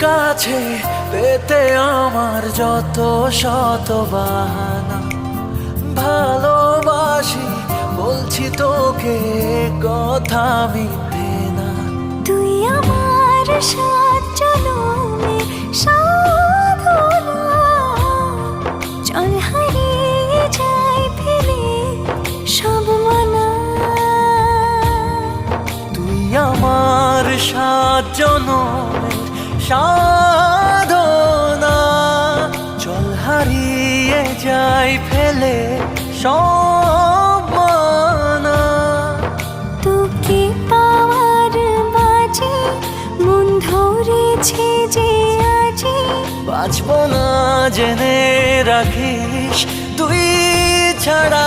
কাছে পেতে আমার যত শত বাহানা। ভালোবাসি বলছি তোকে কথা মিথ্যে না। তুই আমার সাত জনমে সাধনা। চল হারিয়ে যাই ফেলে সব মানা। তুই আমার সাত জনমের সাধনা। চল হারিয়ে যাই ফেলে তোকে পাওয়ার বাজে মন ধরেছে যে আজি। বাঁচব না জেনে রাখিস তুই ছাড়া